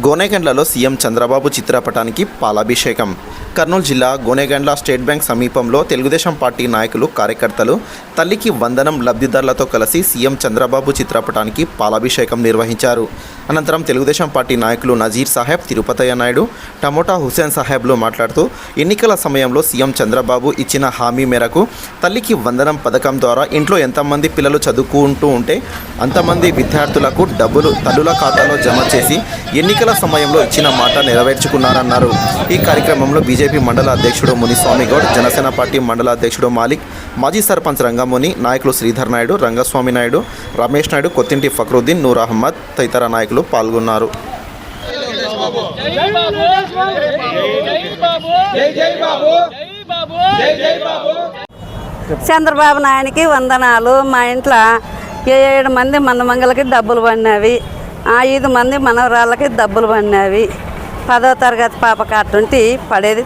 గోనేగండ్లలో CM Chandrababu చిత్రపటానికి పాలాభిషేకం. కర్నూలు జిల్లా గోనెగండ్ల స్టేట్ బ్యాంక్ సమీపంలో తెలుగుదేశం పార్టీ నాయకులు కార్యకర్తలు తల్లికి వందనం లబ్ధిదారులతో కలిసి సీఎం చంద్రబాబు చిత్రపటానికి పాలాభిషేకం నిర్వహించారు. అనంతరం తెలుగుదేశం పార్టీ నాయకులు నజీర్ సాహెబ్ తిరుపతయ్య నాయుడు టమోటా హుసేన్ సాహెబ్లు మాట్లాడుతూ ఎన్నికల సమయంలో సీఎం చంద్రబాబు ఇచ్చిన హామీ మేరకు తల్లికి వందనం పథకం ద్వారా ఇంట్లో ఎంతమంది పిల్లలు చదువుకుంటూ ఉంటే అంతమంది విద్యార్థులకు డబ్బులు తల్లుల ఖాతాలో జమ చేసి ఎన్నికల సమయంలో ఇచ్చిన మాట నెరవేర్చుకున్నారన్నారు. ఈ కార్యక్రమంలో బీజేపీ మండల అధ్యక్షుడు మునిస్వామి గౌడ్ జనసేన పార్టీ మండల అధ్యక్షుడు మాలిక్ మాజీ సర్పంచ్ రంగముని నాయకులు శ్రీధర్ నాయుడు రంగస్వామి నాయుడు రమేష్ నాయుడు కొత్తింటి ఫక్రుద్దీన్ నూర్ అహ్మద్ తదితర నాయకులు పాల్గొన్నారు. చంద్రబాబు నాయునికి వందనాలు. మా ఇంట్లో ఏడు మంది మందమంగళకి డబ్బులు పడినవి ఐదు మంది మనవరాళ్ళకి డబ్బులు పడినవి. పదో తరగతి పాప కట్టుంటి పడేది